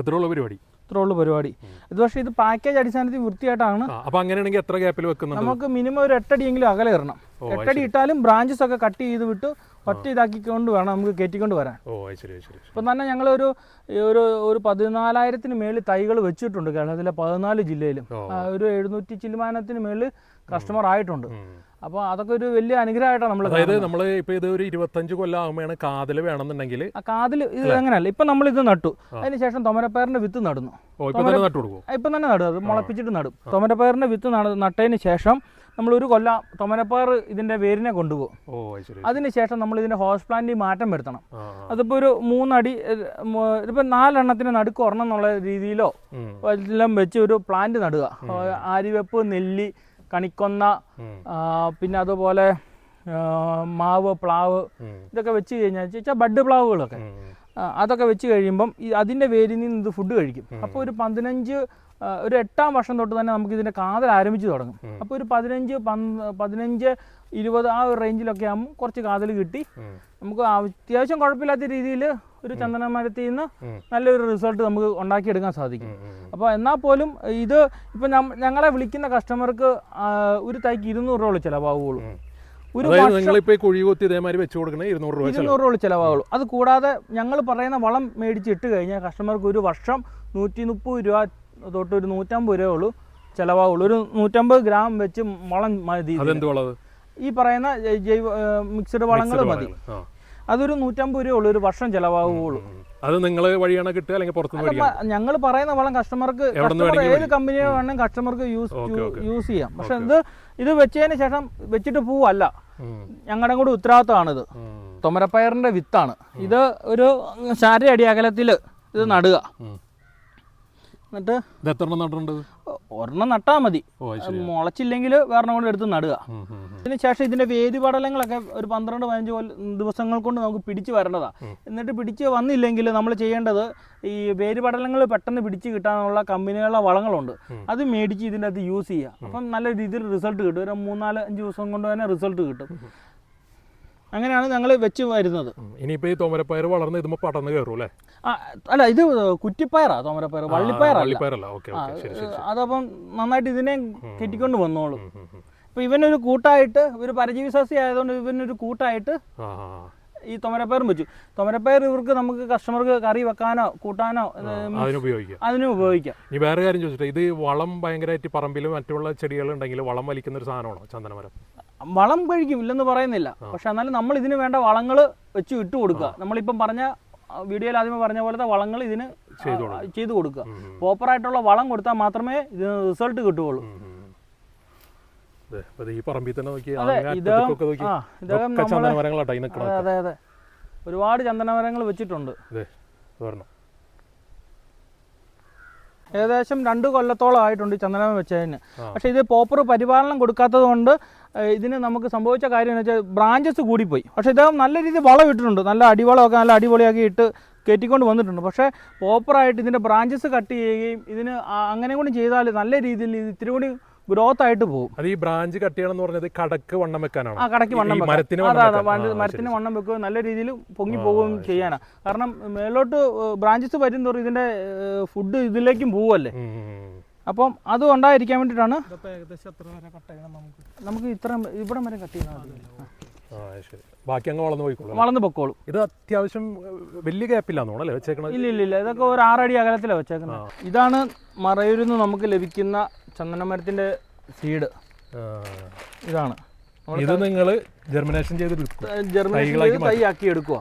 ഇത്രയുള്ള പരിപാടി.
ഇത്രേ പരിപാടി. ഇത് പക്ഷേ ഇത് പാക്കേജ് അടിസ്ഥാനത്തിൽ വൃത്തിയായിട്ടാണ്.
അപ്പൊ അങ്ങനെയാണെങ്കിൽ എത്ര ഗ്യാപ്പിൽ വെക്കുന്നുണ്ട്?
നമുക്ക് മിനിമം ഒരു എട്ടടിയെങ്കിലും അകലെ ഇടണം. എട്ടടി ഇട്ടാലും ബ്രാഞ്ചസ് ഒക്കെ കട്ട് ചെയ്ത് വിട്ട് ഒറ്റ ഇതാക്കിക്കൊണ്ട് വേണം നമുക്ക് കയറ്റിക്കൊണ്ട് വരാൻ. ഇപ്പം തന്നെ ഞങ്ങൾ ഒരു ഒരു പതിനാലായിരത്തിന് മേളിൽ തൈകൾ വെച്ചിട്ടുണ്ട് കേരളത്തിലെ പതിനാല് ജില്ലയിലും. ഒരു എഴുന്നൂറ്റി ചില്ലുമാനത്തിന് മേളിൽ കസ്റ്റമർ ആയിട്ടുണ്ട്. അപ്പോൾ അതൊക്കെ ഒരു വലിയ അനുഗ്രഹമായിട്ടാണ് നമ്മൾ
അതായത് നമ്മൾ ഇപ്പോൾ ഇത് ഒരു ഇരുപത്തഞ്ച് കൊല്ലം ആകുമ്പോഴാണ് കാതൽ വേണമെന്നുണ്ടെങ്കിൽ
ആ കാതിൽ ഇത് അങ്ങനെയല്ല. ഇപ്പം നമ്മൾ ഇത് നട്ടു. അതിനുശേഷം തൊമരപ്പയറിന്റെ വിത്ത് നടന്നു.
ഇപ്പൊ തന്നെ
നടും. അത് മുളപ്പിച്ചിട്ട് നടും. തൊമരപ്പയറിന്റെ വിത്ത് നട നട്ടതിന് ശേഷം നമ്മൾ ഒരു കൊല്ലം തൊമരപ്പയർ ഇതിന്റെ വേരിനെ കൊണ്ടുപോകും. അതിനുശേഷം നമ്മൾ ഇതിന്റെ ഹോസ് പ്ലാന്റിൽ മാറ്റം വരുത്തണം. അതിപ്പോൾ ഒരു മൂന്നടി ഇപ്പം നാലെണ്ണത്തിന് നടുക്ക് ഒരെണ്ണം എന്നുള്ള രീതിയിലോ. എല്ലാം വെച്ച് ഒരു പ്ലാന്റ് നടുക. ആര്യവെപ്പ് നെല്ലി കണിക്കൊന്ന പിന്നെ അതുപോലെ മാവ് പ്ലാവ് ഇതൊക്കെ വെച്ച് കഴിഞ്ഞാൽ വെച്ചാൽ ബഡ് പ്ലാവുകളൊക്കെ. അതൊക്കെ വെച്ച് കഴിയുമ്പം ഈ അതിന്റെ വേരിൽ നിന്ന് ഇത് ഫുഡ് കഴിക്കും. അപ്പോൾ ഒരു പതിനഞ്ച് ഒരു എട്ടാം വർഷം തൊട്ട് തന്നെ നമുക്ക് ഇതിന്റെ കാതൽ ആരംഭിച്ച് തുടങ്ങും. അപ്പോൾ ഒരു പതിനഞ്ച് പതിനഞ്ച് ഇരുപത് ആ ഒരു റേഞ്ചിലൊക്കെ ആകുമ്പോൾ കുറച്ച് കാതൽ കിട്ടി. നമുക്ക് അത്യാവശ്യം കുഴപ്പമില്ലാത്ത രീതിയിൽ ഒരു ചന്ദന മരത്തിൽ നിന്ന് നല്ലൊരു റിസൾട്ട് നമുക്ക് ഉണ്ടാക്കിയെടുക്കാൻ സാധിക്കും. അപ്പോൾ എന്നാൽ പോലും ഇത് ഇപ്പം ഞങ്ങളെ വിളിക്കുന്ന കസ്റ്റമർക്ക് ഒരു തൈക്ക് ഇരുന്നൂറ് രൂപ ചിലവാകുള്ളൂ. ഒരു
ഇരുന്നൂറ് രൂപ
ചിലവാകുള്ളൂ അത് കൂടാതെ ഞങ്ങൾ പറയുന്ന വളം മേടിച്ചിട്ട് കഴിഞ്ഞാൽ കസ്റ്റമർക്ക് ഒരു വർഷം നൂറ്റി മുപ്പത് രൂപ തൊട്ട് ഒരു നൂറ്റമ്പത് രൂപ ഉള്ളൂ ചിലവാകുള്ളൂ ഒരു നൂറ്റമ്പത് ഗ്രാം വെച്ച് വളം മതി ഈ പറയുന്ന ജൈവ മിക്സഡ് വളങ്ങൾ മതി. അതൊരു നൂറ്റമ്പത് രൂപ ഉള്ളൂ ഒരു വർഷം ചിലവാകുള്ളൂ
അത് നിങ്ങൾ വഴിയാണ് കിട്ടുക അല്ലെങ്കിൽ പുറത്തുനിന്ന് മേടിക്കാം
ഞങ്ങൾ പറയുന്ന വളം കസ്റ്റമർക്ക് ഏത് കമ്പനി വേണമെങ്കിൽ കസ്റ്റമർക്ക് യൂസ്. യൂസ് ചെയ്യാം. പക്ഷെ ഇത് ഇത് വെച്ചതിന് ശേഷം വെച്ചിട്ട് പോവല്ല. ഞങ്ങളുടെ കൂടെ ഉത്തരവാദിത്തമാണിത്. തൊമരപ്പയറിന്റെ വിത്താണ്. ഇത് ഒരു ശാരീരിക അടി അകലത്തിൽ ഇത് നടുക. എന്നിട്ട്
ഇത് എത്ര എണ്ണം നട്ടിട്ടുണ്ട്?
ഒരെണ്ണം നട്ടാൽ മതി. മുളച്ചില്ലെങ്കിൽ വേറെ കൊണ്ട് എടുത്ത് നടുക. അതിന് ശേഷം ഇതിന്റെ വേര് പടലങ്ങളൊക്കെ ഒരു പന്ത്രണ്ട് പതിനഞ്ച് ദിവസങ്ങൾ കൊണ്ട് നമുക്ക് പിടിച്ചു വരേണ്ടതാ. എന്നിട്ട് പിടിച്ച് വന്നില്ലെങ്കിൽ നമ്മൾ ചെയ്യേണ്ടത് ഈ വേര് പടലങ്ങൾ പെട്ടെന്ന് പിടിച്ച് കിട്ടാനുള്ള കമ്പനികളുടെ വളങ്ങളുണ്ട്. അത് മേടിച്ച് ഇതിന്റെ അകത്ത് യൂസ് ചെയ്യുക. അപ്പം നല്ല രീതിയിൽ റിസൾട്ട് കിട്ടും. ഒരു മൂന്നാൽ അഞ്ച് ദിവസം കൊണ്ട് തന്നെ റിസൾട്ട് കിട്ടും. അങ്ങനെയാണ് ഞങ്ങൾ വെച്ച് വരുന്നത്.
ഇനിയിപ്പോൾ ഇനിയിപ്പോ ഈ തോമരപ്പയർ വളർന്ന് ഇതുമ്പോ പടർന്ന് കയറും അല്ലേ?
അല്ല ഇത് കുറ്റിപ്പയറാ തോമരപ്പയർ വള്ളിപ്പയറല്ല. അതപ്പം നന്നായിട്ട് ഇതിനെ കെട്ടിക്കൊണ്ട് വന്നോളൂ. ഇപ്പൊ ഇവനൊരു കൂട്ടായിട്ട് ഒരു പരജീവി സസ്യ ആയതുകൊണ്ട് ഇവനൊരു കൂട്ടായിട്ട്. ഈ തൊമരപ്പയറും വെച്ചു. തൊമരപ്പയർ ഇവർക്ക് നമുക്ക് കസ്റ്റമർക്ക് കറി വെക്കാനോ കൂട്ടാനോ ഇത്
അതിന് ഉപയോഗിക്കാം.
അതിനും ഉപയോഗിക്കാം.
ഇനി വേറെ കാര്യം ചോദിച്ചിട്ട് ഇത് വളം ഭയങ്കരമായിട്ട് പറമ്പിലും മറ്റുള്ള ചെടികൾ ഉണ്ടെങ്കിൽ വളം വലിക്കുന്ന ഒരു സാധനമാണോ ചന്ദനമരം?
വളം കഴിക്കും ഇല്ലെന്ന് പറയുന്നില്ല പക്ഷെ എന്നാലും നമ്മൾ ഇതിന് വേണ്ട വളങ്ങൾ വെച്ച് ഇട്ട് കൊടുക്കുക. നമ്മളിപ്പം പറഞ്ഞ വീഡിയോയിൽ ആദ്യമേ പറഞ്ഞ പോലത്തെ വളങ്ങൾ ഇതിന്
ചെയ്തു
കൊടുക്കുക. പ്രോപ്പറായിട്ടുള്ള വളം കൊടുത്താൽ മാത്രമേ ഇതിന് റിസൾട്ട് കിട്ടുകയുള്ളൂ.
ഈ പറമ്പിൽ തന്നെ നോക്കി
അതെ അതെ ഒരുപാട് ചന്ദനമരങ്ങൾ വെച്ചിട്ടുണ്ട്. ഏകദേശം രണ്ട് കൊല്ലത്തോളം ആയിട്ടുണ്ട് ഈ ചന്ദനം വെച്ചതിന്. പക്ഷെ ഇത് പ്രോപ്പർ പരിപാലനം കൊടുക്കാത്തത് കൊണ്ട് ഇതിന് നമുക്ക് സംഭവിച്ച കാര്യം എന്ന് വെച്ചാൽ ബ്രാഞ്ചസ് കൂടിപ്പോയി. പക്ഷേ ഇദ്ദേഹം നല്ല രീതിയിൽ വളം ഇട്ടിട്ടുണ്ട്. നല്ല അടിവളമൊക്കെ നല്ല അടിപൊളിയാക്കി ഇട്ട് കയറ്റിക്കൊണ്ട് വന്നിട്ടുണ്ട്. പക്ഷേ പ്രോപ്പറായിട്ട് ഇതിന്റെ ബ്രാഞ്ചസ് കട്ട് ചെയ്യുകയും ഇതിന് അങ്ങനെ കൂടി ചെയ്താൽ നല്ല രീതിയിൽ ഇത് ഇത്തിരി കൂടി ഗ്രോത്ത് ആയിട്ട് പോകും
അത് ഈ ബ്രാഞ്ച് കട്ട് ചെയ്യണം എന്ന് പറഞ്ഞത് കടക്ക് വണ്ണം വെക്കാനാണ്.
ആ കടക്ക് വണ്ണം.
മരത്തിന്
മരത്തിന് വണ്ണം വെക്കുക നല്ല രീതിയിൽ പൊങ്ങി പോവുകയും ചെയ്യാനാണ് കാരണം മേലോട്ട് ബ്രാഞ്ചസ് വരും തോറും ഇതിന്റെ ഫുഡ് ഇതിലേക്കും പോവല്ലേ. അപ്പം അത് ഉണ്ടായിരിക്കാൻ വേണ്ടിയിട്ടാണ്
നമുക്ക്?
ഇത്ര ഇവിടം വരെ കട്ട് ചെയ്താൽ മതി.
ബാക്കി അങ്ങ് വളർന്നു പോയിക്കോളൂ
വളർന്ന് പൊക്കോളും.
ഇത് അത്യാവശ്യം വലിയ ഗ്യാപ്പില്ലാന്ന് തോന്നല്ലേ വെച്ചേക്കണത്?
ഇല്ല ഇല്ല ഇല്ല. ഇതൊക്കെ ഒരു ആറടി അകലത്തിലാണ് വെച്ചേക്കുന്നത് ഇതാണ് മറയൂരിൽ നിന്ന് നമുക്ക് ലഭിക്കുന്ന ചന്ദനമരത്തിന്റെ സീഡ്. ഇതാണ്.
ഇത് നിങ്ങൾ ജെർമിനേഷൻ ചെയ്ത് വിൽക്കും
ജർമ്മനി
തൈകളാക്കി
തൈ ആക്കി എടുക്കുക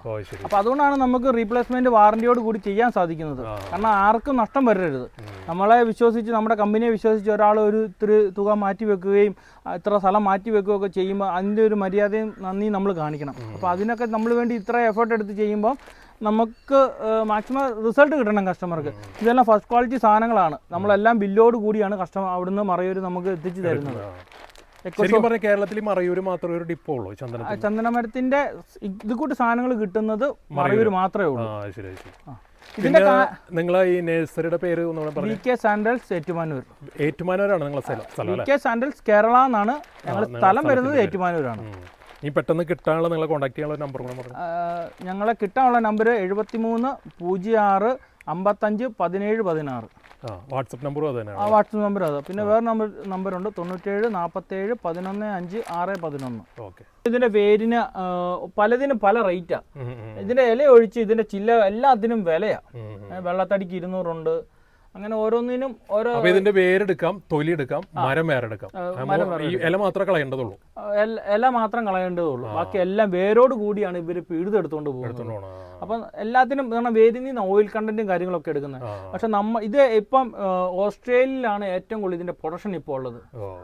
അപ്പൊ അതുകൊണ്ടാണ് നമുക്ക് റീപ്ലേസ്മെന്റ് വാറന്റിയോട് കൂടി ചെയ്യാൻ സാധിക്കുന്നത്. കാരണം ആർക്കും നഷ്ടം വരരുത്. നമ്മളെ വിശ്വസിച്ച് നമ്മുടെ കമ്പനിയെ വിശ്വസിച്ച് ഒരാൾ ഒരു ഇത്തിരി തുക മാറ്റി വെക്കുകയും ഇത്ര സ്ഥലം മാറ്റി വെക്കുകയും ഒക്കെ ചെയ്യുമ്പോൾ അതിന്റെ ഒരു മര്യാദയും നന്ദിയും നമ്മൾ കാണിക്കണം. അപ്പോൾ അതിനൊക്കെ നമ്മൾ വേണ്ടി ഇത്ര എഫേർട്ട് എടുത്ത് ചെയ്യുമ്പോൾ നമുക്ക് മാക്സിമം റിസൾട്ട് കിട്ടണം കസ്റ്റമർക്ക് ഇതെല്ലാം ഫസ്റ്റ് ക്വാളിറ്റി സാധനങ്ങളാണ്. നമ്മളെല്ലാം ബില്ലോട് കൂടിയാണ് കസ്റ്റമർ അവിടുന്ന് മറയൂർ നമുക്ക് എത്തിച്ചു തരുന്നത്.
ശരിക്കും പറഞ്ഞാൽ കേരളത്തിൽ മറയൂർ മാത്രമേ ഒരു ഡിപ്പോ ഉള്ളൂ ചന്ദന
ചന്ദനമരത്തിന്റെ ഇത് കൂട്ട് സാധനങ്ങൾ കിട്ടുന്നത് മറയൂർ മാത്രമേ ഉള്ളൂ.
ശരി ശരി. പിന്നെ നിങ്ങൾ ഈ നഴ്സറിയുടെ പേര്
വി കെ സാൻഡൽസ് ഏറ്റുമാനൂർ.
ഏറ്റുമാനൂരാണ് നിങ്ങളെ സ്ഥലം
വി കെ സാൻഡൽസ് കേരള എന്നാണ് ഞങ്ങൾ സ്ഥലം വരുന്നത് ഏറ്റുമാനൂരാണ്.
ഈ പെട്ടെന്ന് കിട്ടാനുള്ള നിങ്ങളെ കോൺടാക്ട് ചെയ്യാനുള്ള നമ്പർ
ഞങ്ങളെ കിട്ടാനുള്ള നമ്പർ എഴുപത്തി മൂന്ന് പൂജ്യം ആറ് അമ്പത്തഞ്ച് പതിനേഴ് പതിനാറ്.
വാട്സപ്പ് നമ്പറും അത്
ആ
തന്നെയാണ്
വാട്സപ്പ് നമ്പർ അത്. പിന്നെ വേറെ നമ്പർ നമ്പറുണ്ട്. തൊണ്ണൂറ്റേഴ് നാൽപ്പത്തേഴ് പതിനൊന്ന് അഞ്ച് ആറ് പതിനൊന്ന്.
ഓക്കെ.
ഇതിന്റെ വേരിന് പലതിനും പല റേറ്റാ. ഇതിന്റെ ഇല ഒഴിച്ച് ഇതിന്റെ ചില്ല എല്ലാത്തിനും വിലയാ. വെള്ളത്തടിക്ക് ഇരുന്നൂറുണ്ട്. അങ്ങനെ ഓരോന്നിനും ഓരോ
അപ്പൊ ഇതിന്റെ വേരെടുക്കാം തൊലി എടുക്കാം മരം വേറെടുക്കാം ഈ ഇല മാത്രം കളയേണ്ടതുള്ളൂ.
ഇല മാത്രം കളയേണ്ടതുള്ളൂ. ബാക്കി എല്ലാം വേരോട് കൂടിയാണ് ഇവർ പിഴുതെടുത്തുകൊണ്ട് പോകുന്നത്. അപ്പൊ. എല്ലാത്തിനും കാരണം വേരിൽ നിന്ന് ഓയിൽ കണ്ടന്റും കാര്യങ്ങളൊക്കെ എടുക്കുന്നത്. പക്ഷെ നമ്മ ഇത് ഇപ്പം ഓസ്ട്രേലിയയിലാണ് ഏറ്റവും കൂടുതൽ ഇതിന്റെ പ്രൊഡക്ഷൻ ഇപ്പോൾ ഉള്ളത്.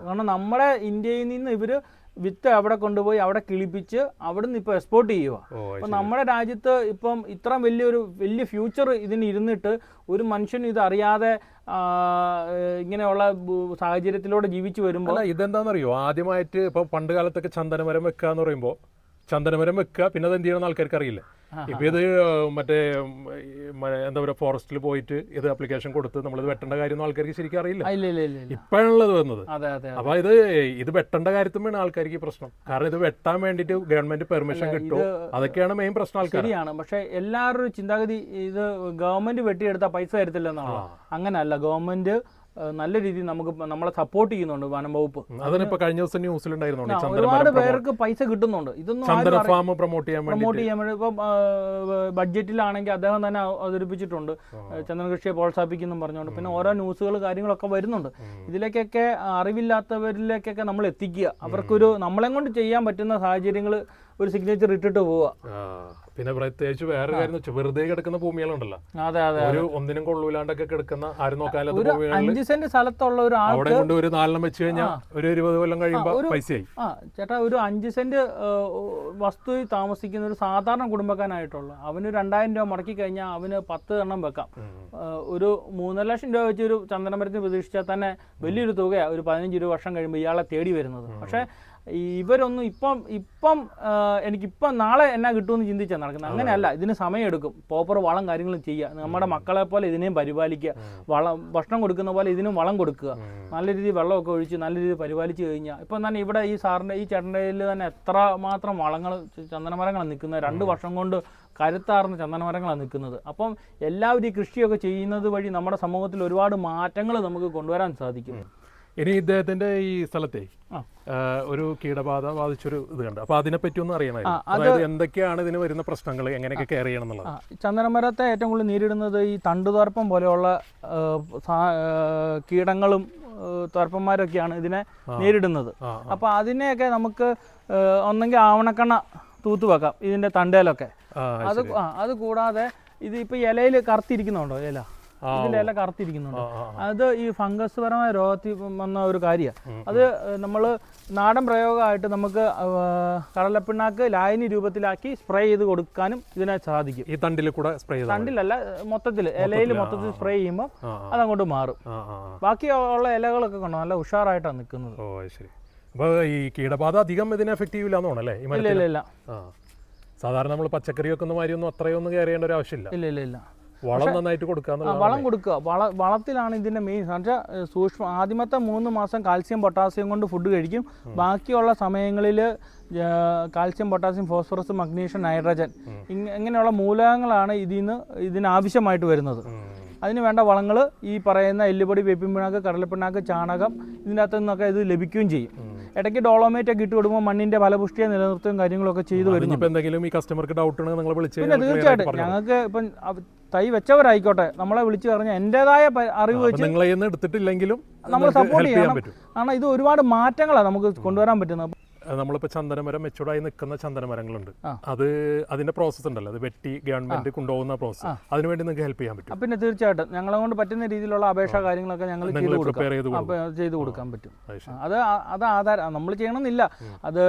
കാരണം നമ്മുടെ ഇന്ത്യയിൽ നിന്ന് ഇവർ വിത്ത് അവിടെ കൊണ്ടുപോയി അവിടെ കിളിപ്പിച്ച് അവിടുന്ന് ഇപ്പൊ ഇപ്പോൾ എക്സ്പോർട്ട് ചെയ്യുക അപ്പൊ നമ്മുടെ രാജ്യത്ത് ഇപ്പം ഇത്ര വലിയൊരു വലിയ ഫ്യൂച്ചർ ഇതിന് ഇരുന്നിട്ട് ഒരു മനുഷ്യൻ ഇത് അറിയാതെ ഇങ്ങനെയുള്ള സാഹചര്യത്തിലൂടെ ജീവിച്ചു വരുമ്പോൾ
ഇതെന്താണെന്നറിയോ ആദ്യമായിട്ട് ഇപ്പൊ പണ്ട് കാലത്തൊക്കെ ചന്ദനമരം വെക്കുക എന്ന് പറയുമ്പോൾ ചന്ദനമരം വെക്കുക പിന്നെ അത് എന്ത് ചെയ്യണമെന്ന് ആൾക്കാർക്ക് അറിയില്ല. ഇപ്പൊ ഇത് മറ്റേ എന്താ പറയുക ഫോറസ്റ്റിൽ പോയിട്ട് ഇത് ആപ്ലിക്കേഷൻ കൊടുത്ത് നമ്മളിത് വെട്ടേണ്ട കാര്യം ആൾക്കാർക്ക് ശരിക്കും അറിയില്ല.
ഇപ്പോഴുള്ളത്
ഇപ്പോഴാണുള്ളത് വന്നത്. അപ്പൊ ഇത് ഇത് വെട്ടേണ്ട കാര്യത്തുമാണ് ആൾക്കാർക്ക് ഈ പ്രശ്നം. കാരണം ഇത് വെട്ടാൻ വേണ്ടിട്ട് ഗവൺമെന്റ് പെർമിഷൻ കിട്ടും അതൊക്കെയാണ് മെയിൻ പ്രശ്നം ആൾക്കാർ
ശരിയാണ്. പക്ഷെ എല്ലാവരുടെ ചിന്താഗതി ഇത് ഗവൺമെന്റ് വെട്ടിയെടുത്താൽ പൈസ തരത്തില്ല എന്നാണ് അങ്ങനല്ല. ഗവൺമെന്റ് നല്ല രീതിയിൽ നമുക്ക് നമ്മളെ സപ്പോർട്ട് ചെയ്യുന്നുണ്ട് വനം വകുപ്പ്.
അതിനിപ്പോ കഴിഞ്ഞ ദിവസം ന്യൂസിലുണ്ടായിരുന്നു?
ഒരുപാട് പേർക്ക് പൈസ കിട്ടുന്നുണ്ട്. ഇതൊന്നും
ഫാം പ്രൊമോട്ട് ചെയ്യാൻ
പ്രൊമോട്ട് ചെയ്യാൻ വേണ്ടി ഇപ്പം ബഡ്ജറ്റിലാണെങ്കിൽ അദ്ദേഹം തന്നെ അവ- അവതരിപ്പിച്ചിട്ടുണ്ട്. ചന്ദന കൃഷിയെ പ്രോത്സാഹിപ്പിക്കുന്നു പറഞ്ഞുകൊണ്ട്. പിന്നെ ഓരോ ന്യൂസുകൾ കാര്യങ്ങളൊക്കെ വരുന്നുണ്ട്. ഇതിലേക്കൊക്കെ അറിവില്ലാത്തവരിലേക്കൊക്കെ നമ്മൾ എത്തിക്കുക. അവർക്കൊരു നമ്മളെ കൊണ്ട് ചെയ്യാൻ പറ്റുന്ന സാഹചര്യങ്ങൾ ഒരു സിഗ്നേച്ചർ ഇട്ടിട്ട് പോവുക
പിന്നെ പ്രത്യേകിച്ച് വേറെ കാര്യം വെറുതെ കിടക്കുന്ന ഭൂമികളുണ്ടല്ലോ.
അതെ അതെ
ഒരു ഒന്നിനും കൊള്ളൂലാണ്ടൊക്കെ കിടക്കുന്ന ആരും നോക്കാനില്ലാത്ത
അഞ്ച് സെന്റ് സ്ഥലത്തുള്ള ഒരു
അവിടെ കൊണ്ട് ഒരു നാലെണ്ണം വെച്ച് കഴിഞ്ഞാൽ ഒരു ഇരുപത് കൊല്ലം കഴിയുമ്പോൾ പൈസയായി.
ആ ചേട്ടാ ഒരു അഞ്ച് സെന്റ് വസ്തു താമസിക്കുന്ന ഒരു സാധാരണ കുടുംബക്കാരനായിട്ടുള്ള. അവന് രണ്ടായിരം രൂപ മുടക്കി കഴിഞ്ഞാൽ അവന് പത്ത് എണ്ണം വെക്കാം. ഒരു മൂന്നര ലക്ഷം രൂപ വെച്ച് ഒരു ചന്ദനമരത്തിന് പ്രതീക്ഷിച്ചാൽ തന്നെ വലിയൊരു തുകയാണ് ഒരു പതിനഞ്ച് ഇരുപത് വർഷം കഴിയുമ്പോൾ ഇയാളെ തേടി വരുന്നത്. പക്ഷേ ഇവരൊന്നും ഇപ്പം ഇപ്പം എനിക്കിപ്പം നാളെ എന്നാ കിട്ടുമെന്ന് ചിന്തിച്ചാൽ നടക്കുന്നത്. അങ്ങനെയല്ല ഇതിന് സമയമെടുക്കും പ്രോപ്പർ വളം കാര്യങ്ങളും ചെയ്യുക. നമ്മുടെ മക്കളെ പോലെ ഇതിനെയും പരിപാലിക്കുക. വളം ഭക്ഷണം കൊടുക്കുന്ന പോലെ ഇതിനും വളം കൊടുക്കുക. നല്ല രീതിയിൽ വെള്ളമൊക്കെ ഒഴിച്ച് നല്ല രീതിയിൽ പരിപാലിച്ച് കഴിഞ്ഞാൽ ഇപ്പം തന്നെ ഇവിടെ ഈ സാറിന്റെ ഈ ചേട്ടന്റെ തന്നെ എത്ര മാത്രം വളങ്ങൾ ചന്ദനമരങ്ങൾ നിൽക്കുന്നത്. രണ്ട് വർഷം കൊണ്ട് കരുത്താർന്ന ചന്ദനമരങ്ങളാണ് നിൽക്കുന്നത്. അപ്പം എല്ലാവരും ഈ കൃഷിയൊക്കെ ചെയ്യുന്നത് വഴി നമ്മുടെ സമൂഹത്തിൽ ഒരുപാട് മാറ്റങ്ങൾ നമുക്ക് കൊണ്ടുവരാൻ സാധിക്കും.
ഇനി ഇദ്ദേഹത്തിന്റെ ഈ സ്ഥലത്തെ ഒരു കീടബാധ ബാധിച്ചൊരു ഇത് കണ്ട്. അപ്പൊ അതിനെപ്പറ്റി ഒന്ന് അറിയണമായിരുന്നു. അതായത് എന്തൊക്കെയാണ് ഇതിന് വരുന്ന പ്രശ്നങ്ങൾ എങ്ങനെയൊക്കെ കെയർ ചെയ്യണം എന്നുള്ളത്?
ചന്ദനമരത്തെ ഏറ്റവും കൂടുതൽ നേരിടുന്നത് ഈ തണ്ടുതർപ്പം പോലെയുള്ള കീടങ്ങളും തർപ്പന്മാരൊക്കെയാണ് ഇതിനെ നേരിടുന്നത്.
അപ്പൊ
അപ്പോൾ അതിനെയൊക്കെ നമുക്ക് ഒന്നെങ്കിൽ ആവണക്കണ്ണ തൂത്ത് വെക്കാം ഇതിന്റെ തണ്ടയിലൊക്കെ അത് അത് കൂടാതെ ഇത് ഇപ്പോൾ ഇലയിൽ കറുത്തിരിക്കുന്നുണ്ടോ ഇല?
ആ,
കറുത്തിരിക്കുന്നുണ്ട് അത് ഈ ഫംഗസ് പരമായ രോഗത്തിൽ വന്ന ഒരു കാര്യമാണ് അത് നമ്മൾ നാടൻ പ്രയോഗമായിട്ട് നമുക്ക് കടലപ്പിണ്ണാക്ക് ലായനി രൂപത്തിലാക്കി സ്പ്രേ ചെയ്ത് കൊടുക്കാനും ഇതിനെ സാധിക്കും.
ഈ തണ്ടിൽ കൂടെ സ്പ്രേ
തണ്ടിലല്ല മൊത്തത്തിൽ ഇലയിൽ മൊത്തത്തിൽ സ്പ്രേ ചെയ്യുമ്പോൾ അതങ്ങോട്ട് മാറും. ബാക്കി ഉള്ള ഇലകളൊക്കെ കണ്ടോ നല്ല ഉഷാറായിട്ടാണ് നിൽക്കുന്നത്
ഓ ശരി. അപ്പോൾ ഈ കീടബാധ അധികം ഇതിനെ എഫക്റ്റീവ് ഇല്ലാന്ന് തോന്നല്ലേ ഈ
ഇല്ല ഇല്ല ഇല്ല.
സാധാരണ നമ്മൾ പച്ചക്കറി വെക്കുന്ന മാതിരിയൊന്നും അത്രയൊന്നും കയറേണ്ട ഒരു ആവശ്യമില്ല.
ഇല്ല ഇല്ല ഇല്ല.
വളം നന്നായിട്ട് കൊടുക്കുക
വളം കൊടുക്കുക. വള വളത്തിലാണ് ഇതിന്റെ മെയിൻ വെച്ചാൽ സൂക്ഷ്മ ആദ്യമത്തെ മൂന്ന് മാസം കാൽസ്യം പൊട്ടാസ്യം കൊണ്ട് ഫുഡ് കഴിക്കും. ബാക്കിയുള്ള സമയങ്ങളിൽ calcium potassium phosphorus magnesium nitrogen ഇങ്ങനെയുള്ള മൂലകങ്ങളാണ് ഇതിൽ നിന്ന് ഇതിനാവശ്യമായിട്ട് വരുന്നത്. അതിന് വേണ്ട വളങ്ങൾ ഈ പറയുന്ന എല്ലുപൊടി വേപ്പിൻ പിണ്ണാക്ക് കടലപ്പിണ്ണാക്ക് ചാണകം ഇതിന്റെ അകത്തു നിന്നൊക്കെ ഇത് ലഭിക്കുകയും ചെയ്യും. ഇടയ്ക്ക് ഡോളോമേറ്റ് ഒക്കെ ഇട്ട് കൊടുക്കുമ്പോൾ മണ്ണിന്റെ ഫലപുഷ്ടിയെ നിലനിർത്തുകയും കാര്യങ്ങളൊക്കെ ചെയ്തു വരുന്നു
എന്തെങ്കിലും ഈ കസ്റ്റമർക്ക് ഡൗട്ട് ഉണ്ടെങ്കിൽ നിങ്ങൾ വിളിച്ച്
പിന്നെ തീർച്ചയായിട്ടും ഞങ്ങൾക്ക് ഇപ്പം തൈ വെച്ചവരായിക്കോട്ടെ. നമ്മളെ വിളിച്ചു പറഞ്ഞ എന്റെതായ അറിവ് വെച്ച്
നിന്ന് എടുത്തിട്ടില്ലെങ്കിലും
നമ്മൾ സപ്പോർട്ട് ചെയ്യണം. കാരണം ഇത് ഒരുപാട് മാറ്റങ്ങളാണ് നമുക്ക് കൊണ്ടുവരാൻ പറ്റുന്നത്.
നമ്മളിപ്പോൾ ചന്ദനമരം മെച്ചൂർഡായി നിൽക്കുന്ന ചന്ദനമരങ്ങളുണ്ട്. അത് അതിന്റെ പ്രോസസ്സ് ഉണ്ടല്ലോ. അത് വെട്ടി ഗവൺമെന്റ് കൊണ്ടുപോകുന്ന പ്രോസസ്സ് അതിനുവേണ്ടി നിങ്ങൾക്ക് ഹെൽപ്പ് ചെയ്യാൻ പറ്റും.
പിന്നെ തീർച്ചയായിട്ടും ഞങ്ങളെ കൊണ്ട് പറ്റുന്ന രീതിയിലുള്ള അപേക്ഷ കാര്യങ്ങളൊക്കെ ഞങ്ങൾ ചെയ്തു കൊടുക്കാൻ പറ്റും.
അത്
അത് ആധാരം നമ്മൾ ചെയ്യണമെന്നില്ല. അത്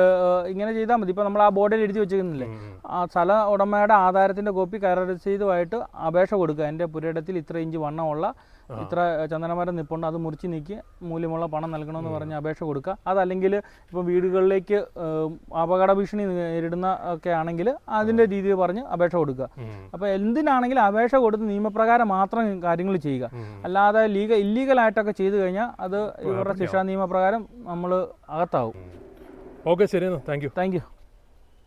ഇങ്ങനെ ചെയ്താൽ മതി. ഇപ്പോൾ നമ്മൾ ആ ബോർഡിൽ എഴുതി വെച്ചിരുന്നില്ലേ ആ സ്ഥല ഉടമയുടെ ആധാരത്തിന്റെ കോപ്പി കയർ ചെയ്തുമായിട്ട് അപേക്ഷ കൊടുക്കുക. എന്റെ പുരയിടത്തിൽ ഇത്ര ഇഞ്ച് വണ്ണമുള്ള ഇത്ര ചന്ദനമരം നിപ്പുണ്ട് അത് മുറിച്ച് നീക്കി മൂല്യമുള്ള പണം നൽകണമെന്ന് പറഞ്ഞ് അപേക്ഷ കൊടുക്കുക. അതല്ലെങ്കിൽ ഇപ്പോൾ വീടുകളിലേക്ക് അപകട ഭീഷണി നേരിടുന്ന ഒക്കെ ആണെങ്കിൽ അതിന്റെ രീതിയിൽ പറഞ്ഞ് അപേക്ഷ കൊടുക്കുക. അപ്പോൾ എന്തിനാണെങ്കിലും അപേക്ഷ കൊടുത്ത് നിയമപ്രകാരം മാത്രം കാര്യങ്ങൾ ചെയ്യുക. അല്ലാതെ ലീഗ ഇല്ലീഗലായിട്ടൊക്കെ ചെയ്തു കഴിഞ്ഞാൽ അത് ഇവരുടെ ശിക്ഷാ നിയമപ്രകാരം നമ്മൾ അകത്താവും.
ഓക്കെ ശരി താങ്ക് യു.
Thank you.